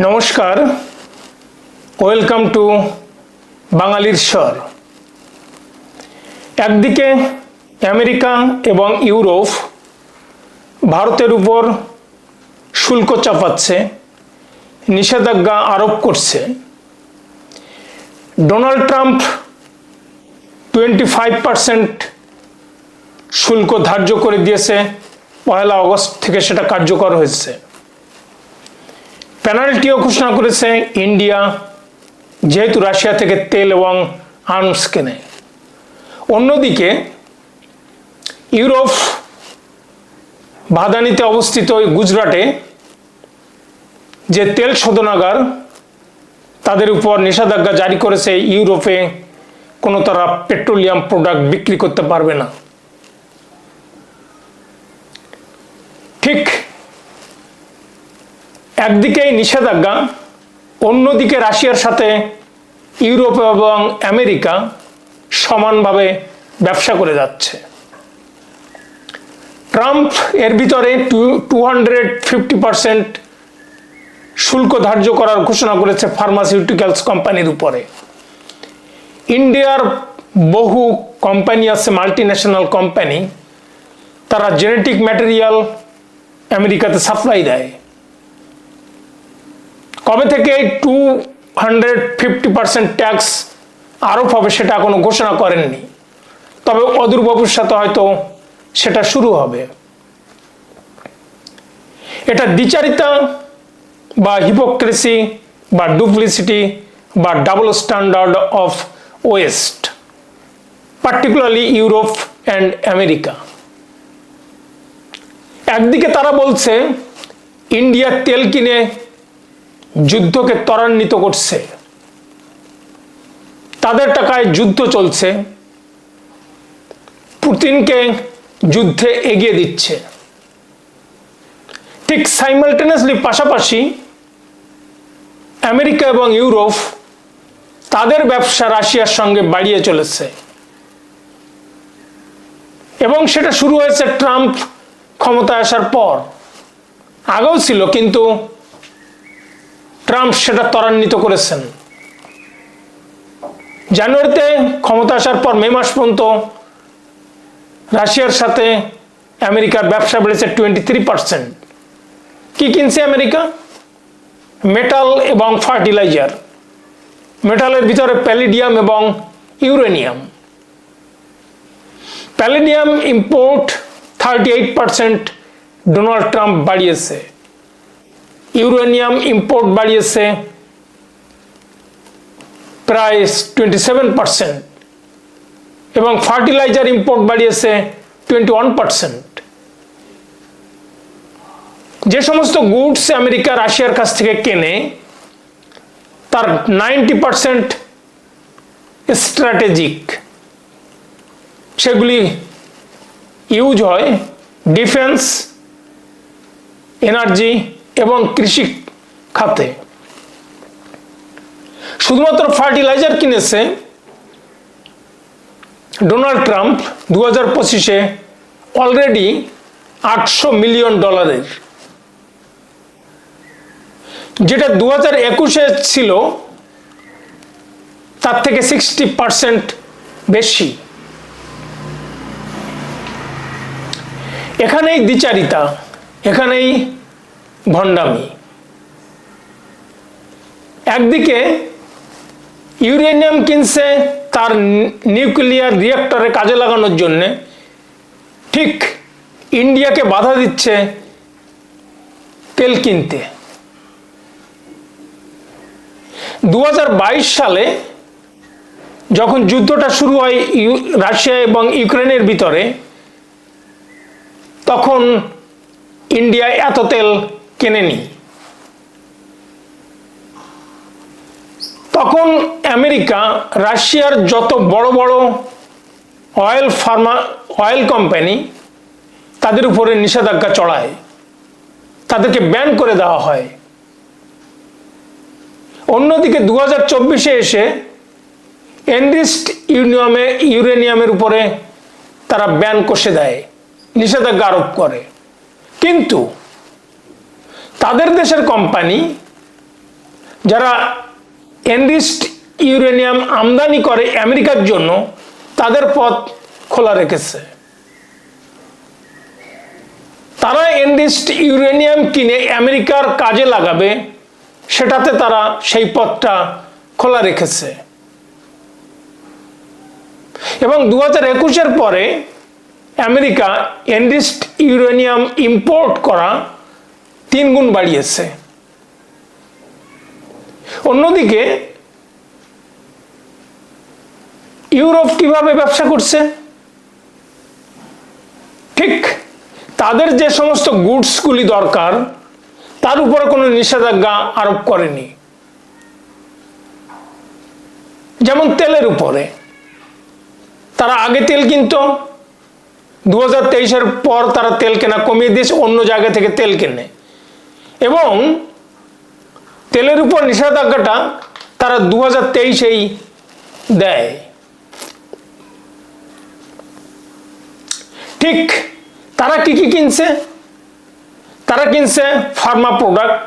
নমস্কার। Welcome to বাঙালির স্বর। একদিকে আমেরিকা এবং ইউরোপ ভারতের উপর শুল্ক চাপাচ্ছে, নিষেধাজ্ঞা আরোপ করছে। Donald Trump twenty five percent শুল্ক ধার্য করে দিয়েছে, পয়লা আগস্ট থেকে সেটা কার্যকর হয়েছে। পেনাল্টিও ঘোষণা করেছে ইন্ডিয়া, যেহেতু রাশিয়া থেকে তেল এবং আর্মস কেনে। অন্যদিকে, ইউরোপ ভাদানিতে অবস্থিত গুজরাটে যে তেল শোধনাগার, তাদের উপর নিষেধাজ্ঞা জারি করেছে ইউরোপে, কোনো তারা পেট্রোলিয়াম প্রোডাক্ট বিক্রি করতে পারবে না। ঠিক একদিকে নিষেধাজ্ঞা, অন্যদিকে রাশিয়ার সাথে ইউরোপ এবং আমেরিকা সমানভাবে ব্যবসা করে যাচ্ছে। ট্রাম্প এর ভিতরে টু টু হান্ড্রেড ফিফটি শুল্ক ধার্য করার ঘোষণা করেছে ফার্মাসিউটিক্যালস কোম্পানির উপরে। ইন্ডিয়ার বহু কোম্পানি আছে মাল্টি ন্যাশনাল কোম্পানি, তারা জেনেটিক ম্যাটেরিয়াল আমেরিকাতে সাপ্লাই দেয়। কবে থেকে two hundred fifty percent tax আরোপ হবে সেটা কোনো ঘোষণা করেননি। তবে অদূর ভবিষ্যতে হয়তো সেটা শুরু হবে। এটা দ্বিচারিতা বা হিপোক্রেসি বা ডুপ্লিসিটি বা double standard of West particularly Europe and America একদিকে তারা বলছে, ইন্ডিয়া তেল কিনে যুদ্ধকে ত্বরান্বিত করছে। তাদের টাকায় যুদ্ধ চলছে। পুতিনকে যুদ্ধে এগিয়ে দিচ্ছে। ঠিক সাইমালটেনিয়াসলি পাশাপাশি আমেরিকা এবং ইউরোপ তাদের ব্যবসা রাশিয়ার সঙ্গে বাড়িয়ে চলেছে। এবং সেটা শুরু হয়েছে ট্রাম্প ক্ষমতায় আসার পর। আগেও ছিল, কিন্তু ট্রাম্প সেটা ত্বরান্বিত করেছেন। জানুয়ারিতে ক্ষমতা আসার পর মে মাস পর্যন্ত রাশিয়ার সাথে আমেরিকার ব্যবসা বেড়েছে টোয়েন্টি থ্রি পার্সেন্ট কি কিনছে আমেরিকা? মেটাল এবং ফার্টিলাইজার। মেটালের ভিতরে প্যালিডিয়াম এবং uranium. Palladium import thirty eight percent Donald Trump বাড়িয়েছে। ইউরেনিয়াম ইম্পোর্ট বাড়িয়েছে প্রায় টোয়েন্টি সেভেন পার্সেন্ট এবং ফার্টিলাইজার ইম্পোর্ট বাড়িয়েছে টোয়েন্টি ওয়ান পার্সেন্ট যে সমস্ত গুডস আমেরিকা, রাশিয়ার কাছ থেকে কেনে, তার নাইনটি পার্সেন্ট স্ট্র্যাটেজিক সেগুলি ইউজ হয় ডিফেন্স এনার্জি এবং কৃষি খাতে। শুধুমাত্র ফার্টিলাইজার কিনেছে ডোনাল্ড ট্রাম্প দু হাজার পঁচিশে অলরেডি আটশো মিলিয়ন ডলারের। যেটা দু হাজার একুশে ছিল, তার থেকে সিক্সটি পারসেন্ট বেশি। এখানেই দ্বিচারিতা, এখানেই ভণ্ডামি। একদিকে ইউরেনিয়াম কিনছে তার নিউক্লিয়ার রিয়াক্টরে কাজে লাগানোর জন্যে। ঠিক ইন্ডিয়াকে বাধা দিচ্ছে তেল কিনতে। দু হাজার বাইশ সালে যখন যুদ্ধটা শুরু হয় রাশিয়া এবং ইউক্রেনের ভিতরে, তখন ইন্ডিয়া এত তেল কেনেনি তখন আমেরিকা, রাশিয়ার যত বড় বড় অয়েল ফার্মা, অয়েল কোম্পানি, তাদের উপরে নিষেধাজ্ঞা চড়ায়। তাদেরকে ব্যান করে দেওয়া হয়। অন্যদিকে দু হাজার চব্বিশে এসে এনরিস্ট ইউনিয়মে, ইউরেনিয়ামের উপরে তারা ব্যান কষে দেয়, নিষেধাজ্ঞা আরোপ করে। কিন্তু তাদের দেশের কোম্পানি যারা এনরিস্ট ইউরেনিয়াম আমদানি করে আমেরিকার জন্য তাদের পথ খোলা রেখেছে। তারা এনরিস্ট ইউরেনিয়াম কিনে আমেরিকার কাজে লাগাবে, সেটাতে তারা সেই পথটা খোলা রেখেছে। এবং দু হাজার একুশের পরে আমেরিকা এনরিস্ট ইউরেনিয়াম ইম্পোর্ট করা তিন গুণ বাড়িয়েছে। অন্যদিকে, ইউরোপ কীভাবে ব্যবসা করছে? ঠিক তাদের যে সমস্ত গুডসগুলি দরকার, তার উপরে কোনো নিষেধাজ্ঞা আরোপ করেনি। যেমন তেলের উপরে। তারা আগে তেল কিনতো দু হাজার পর তারা তেল কেনা কমিয়ে দিয়েছে, অন্য জায়গা থেকে তেল কেনে। এবং তেলের উপর নিষেধাজ্ঞাটা তারা দু হাজার তেইশেই দেয়। ঠিক তারা কি কি কিনছে? তারা কিনছে pharma product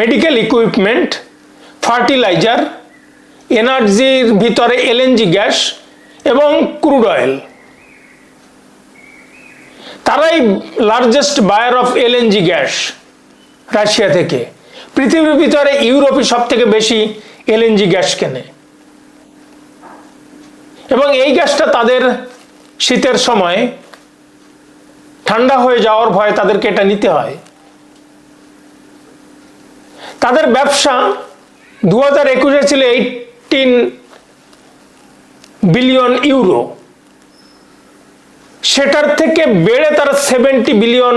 medical equipment fertiliser এনার্জির ভিতরে এলএনজি গ্যাস এবং ক্রুড অয়েল তারাই largest buyer of LNG gas Russia থেকে। পৃথিবীর ভিতরে ইউরোপই সব থেকে বেশি এলএনজি গ্যাস কেনে। এবং এই গ্যাসটা তাদের শীতের সময় ঠান্ডা হয়ে যাওয়ার ভয়ে তাদেরকে এটা নিতে হয়। তাদের ব্যবসা দু হাজার একুশে ছিল এইটিন বিলিয়ন ইউরো। সেটার থেকে বেড়ে তারা সেভেন্টি বিলিয়ন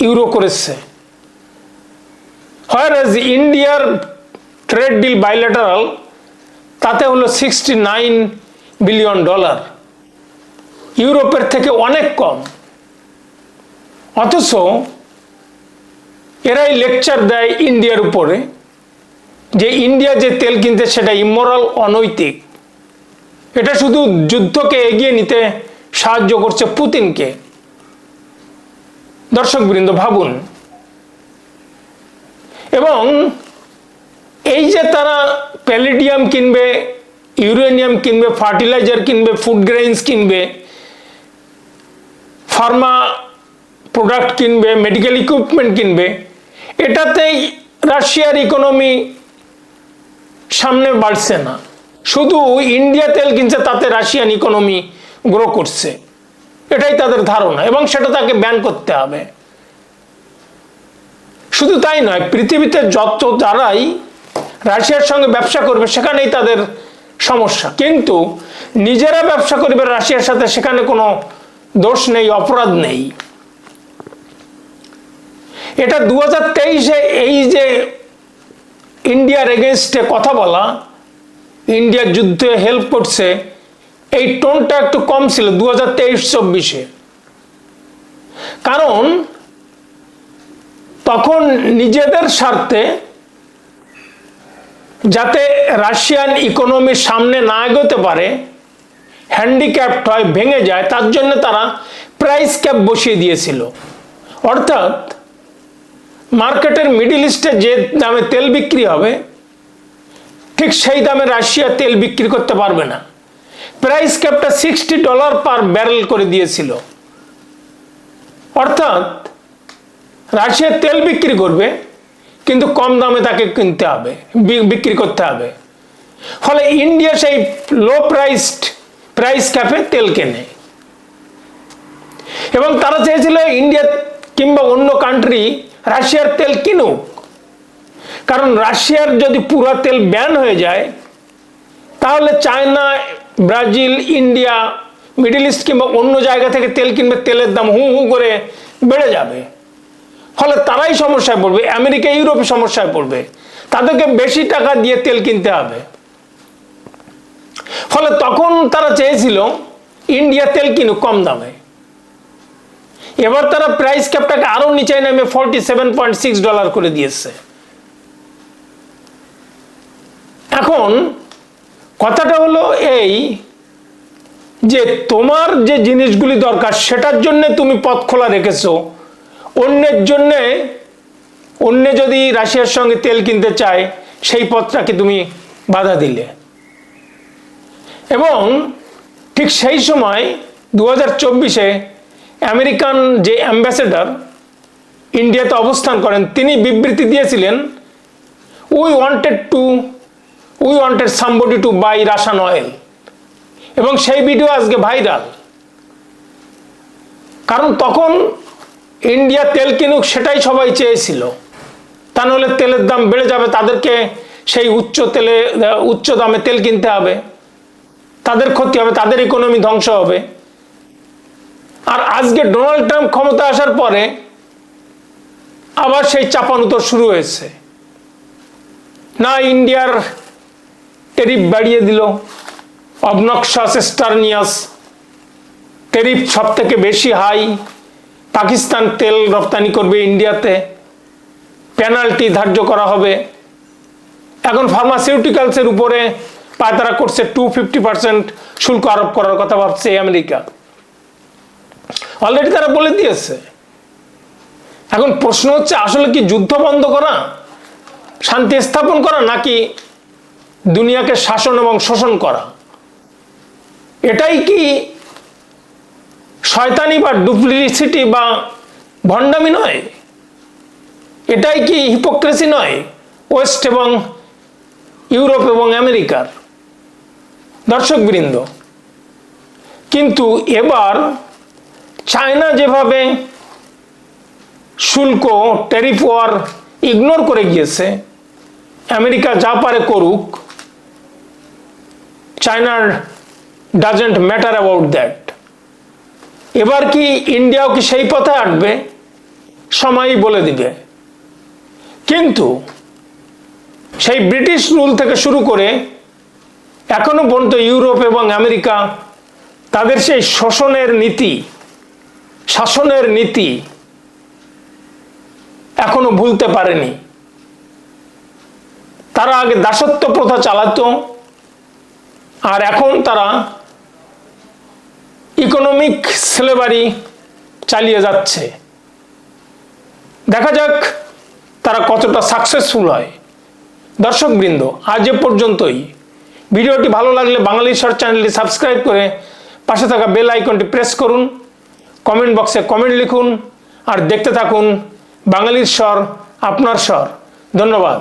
ইউরো করেছে। হয় ইন্ডিয়ার ট্রেড ডিল বাইলেটারাল তাতে হলো সিক্সটি নাইন বিলিয়ন ডলার ইউরোপের থেকে অনেক কম। অথচ এরাই লেকচার দেয় ইন্ডিয়ার উপরে যে ইন্ডিয়া যে তেল কিনতে সেটা ইমোরাল অনৈতিক। এটা শুধু যুদ্ধকে এগিয়ে নিতে সাহায্য করছে পুতিনকে। দর্শকবৃন্দ, ভাবুন এবং এই যে তারা প্যালিডিয়াম কিনবে ইউরেনিয়াম কিনবে ফার্টিলাইজার কিনবে ফুড গ্রেইনস কিনবে ফার্মা প্রোডাক্ট কিনবে মেডিকেল ইকুইপমেন্ট কিনবে এটাতেই রাশিয়ার ইকোনমি সামনে বাড়ছে না। শুধু ইন্ডিয়া তেল কিনছে, তাতে রাশিয়ান ইকোনমি গ্রো করছে। এটাই তাদের ধারণা এবং সেটা তাকে ব্যান করতে হবে। শুধু তাই নয়, পৃথিবীতে যত যারাই রাশিয়ার সঙ্গে ব্যবসা করবে, সেখানেই তাদের সমস্যা। কিন্তু নিজেরা ব্যবসা করবে রাশিয়ার সাথে, সেখানে কোনো দোষ নেই, অপরাধ নেই। এটা দু হাজার তেইশে এই যে ইন্ডিয়ার এগেনস্টে কথা বলা, ইন্ডিয়ার যুদ্ধে হেল্প করছে, এই টোনটা একটু কম ছিল দু হাজার তেইশ চব্বিশে। কারণ তখন নিজেদের স্বার্থে যাতে রাশিয়ান ইকোনমি সামনে না এগোতে পারে হ্যান্ডিক্যাপ্ট হয়, ভেঙে যায়, তার জন্য তারা প্রাইস ক্যাপ বসিয়ে দিয়েছিল। অর্থাৎ মার্কেটের মিডিল ইস্টে যে দামে তেল বিক্রি হবে, ঠিক সেই দামে রাশিয়া তেল বিক্রি করতে পারবে না। প্রাইস ক্যাপটা সিক্সটি ডলার পার ব্যারেল করে দিয়েছিল। অর্থাৎ রাশিয়া তেল বিক্রি করবে, কিন্তু কম দামে তাকে কিনতে হবে বিক্রি করতে হবে। ফলে ইন্ডিয়া সেই লো প্রাইসড প্রাইস ক্যাপে তেল কেনে। এবং তারা চেয়েছিল ইন্ডিয়া কিংবা অন্য কান্ট্রি রাশিয়ার তেল কিনুক। কারণ রাশিয়ার যদি পুরো তেল ব্যান হয়ে যায়, তাহলে China, Brazil, India, Middle East কিংবা অন্য জায়গা থেকে তেল কিনবে, তেলের দাম হু হু করে বেড়ে যাবে। ফলে তারাই সমস্যায় পড়বে, আমেরিকা ইউরোপে সমস্যায় পড়বে। তাদেরকে বেশি টাকা দিয়ে তেল কিনতে হবে। ফলে তখন তারা চেয়েছিল, ইন্ডিয়া তেল কিনুক কম দামে। এবার তারা প্রাইস ক্যাপটাকে আরও নিচে নামে forty seven point six dollar করে দিয়েছে। এখন কথাটা হলো এই যে তোমার যে জিনিসগুলি দরকার, সেটার জন্য তুমি পথ খোলা রেখেছো অন্যের জন্যে, অন্য যদি রাশিয়ার সঙ্গে তেল কিনতে চায়, সেই পথটাকে তুমি বাধা দিলে। এবং ঠিক সেই সময় দু হাজার চব্বিশে আমেরিকান যে অ্যাম্বাসেডার ইন্ডিয়াতে অবস্থান করেন, তিনি বিবৃতি দিয়েছিলেন we wanted to we wanted somebody to buy Russian oil এবং সেই ভিডিও আজকে ভাইরাল। কারণ তখন ইন্ডিয়া তেল কিনুক সেটাই সবাই চেয়েছিল। তা নাহলে তেলের দাম বেড়ে যাবে, তাদেরকে সেই উচ্চ তেলে, উচ্চ দামে তেল কিনতে হবে। তাদের ক্ষতি হবে, তাদের ইকোনমি ধ্বংস হবে। আর আজকে ডোনাল্ড ট্রাম্প ক্ষমতা আসার পরে আবার সেই চাপানুতর শুরু হয়েছে। না ইন্ডিয়ার টেরিফ বাড়িয়ে দিল অবনক্সাস স্টারনিয়াস টেরিফ সব থেকে বেশি হাই পাকিস্তান তেল রপ্তানি করবে ইন্ডিয়াতে। পেনাল্টি ধার্য করা হবে। এখন ফার্মাসিউটিক্যালসের উপরে পায়তারা করছে টু ফিফটি পার্সেন্ট শুল্ক আরোপ করার কথা ভাবছে আমেরিকা। অলরেডি তারা বলে দিয়েছে। এখন প্রশ্ন হচ্ছে, আসলে কি যুদ্ধ বন্ধ করা, শান্তি স্থাপন করা, নাকি দুনিয়াকে শাসন এবং শোষণ করা? এটাই কি শয়তানি বা ডুপ্লিসিটি বা ভণ্ডামি নয়। এটাই কি হিপোক্রেসি নয়? ওয়েস্ট এবং ইউরোপ এবং আমেরিকার দর্শকবৃন্দ কিন্তু এবার চায়না যেভাবে শুল্ক ট্যারিফ ওয়ার ইগনোর করে গিয়েছে আমেরিকা যা পারে করুক চায়নার ডাজেন্ট ম্যাটার অ্যাবাউট দ্যাট এবার কি ইন্ডিয়াও কি সেই পথে আঁটবে সময়ই বলে দিবে। কিন্তু সেই ব্রিটিশ রুল থেকে শুরু করে এখনও পর্যন্ত ইউরোপ এবং আমেরিকা তাদের সেই শোষণের নীতি, শাসনের নীতি এখনও ভুলতে পারেনি। তারা আগে দাসত্ব প্রথা চালাতো, আর এখন তারা ইকোনমিক স্লেভারি চালিয়ে যাচ্ছে। দেখা যাক তারা কতটা সাকসেসফুল হয়। দর্শকবৃন্দ আজ এ পর্যন্তই। ভিডিওটি ভালো লাগলে বাঙালি শর্ট চ্যানেলটি সাবস্ক্রাইব করে পাশে থাকা বেল আইকনটি প্রেস করুন, কমেন্ট বক্সে কমেন্ট লিখুন, আর দেখতে থাকুন বাঙালির স্বর, আপনার স্বর। ধন্যবাদ।